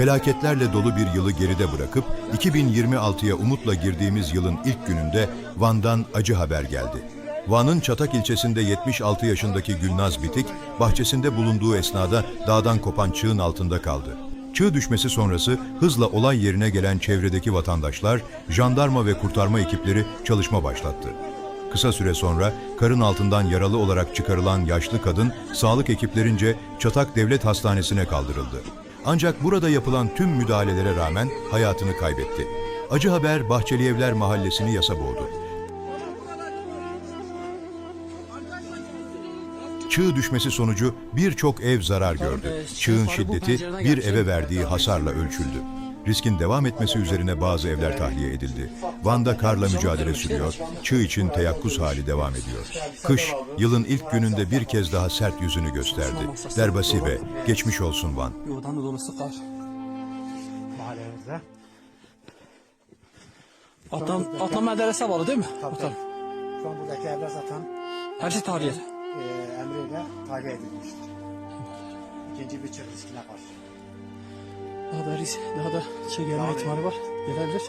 Felaketlerle dolu bir yılı geride bırakıp 2026'ya umutla girdiğimiz yılın ilk gününde Van'dan acı haber geldi. Van'ın Çatak ilçesinde 76 yaşındaki Gülnaz Bitik, bahçesinde bulunduğu esnada dağdan kopan çığın altında kaldı. Çığ düşmesi sonrası hızla olay yerine gelen çevredeki vatandaşlar, jandarma ve kurtarma ekipleri çalışma başlattı. Kısa süre sonra karın altından yaralı olarak çıkarılan yaşlı kadın sağlık ekiplerince Çatak Devlet Hastanesi'ne kaldırıldı. Ancak burada yapılan tüm müdahalelere rağmen hayatını kaybetti. Acı haber Bahçeli Evler mahallesini yasa boğdu. Çığ düşmesi sonucu birçok ev zarar gördü. Çığın şiddeti bir eve verdiği hasarla ölçüldü. Riskin devam etmesi üzerine bazı evler tahliye edildi. Van'da karla mücadele sürüyor, çığ için teyakkuz hali devam ediyor. Kış, yılın ilk gününde bir kez daha sert yüzünü gösterdi. Derbasibe, geçmiş olsun Van. Atam, atam medrese bağlı değil mi? Tabii. Şu an buradaki evler zaten Her şey tarihi. e, emriyle tahliye edilmiştir. İkinci bir çığ riskine karşı. Daha da risk, daha da şey gelme ihtimali var. Gelebilir.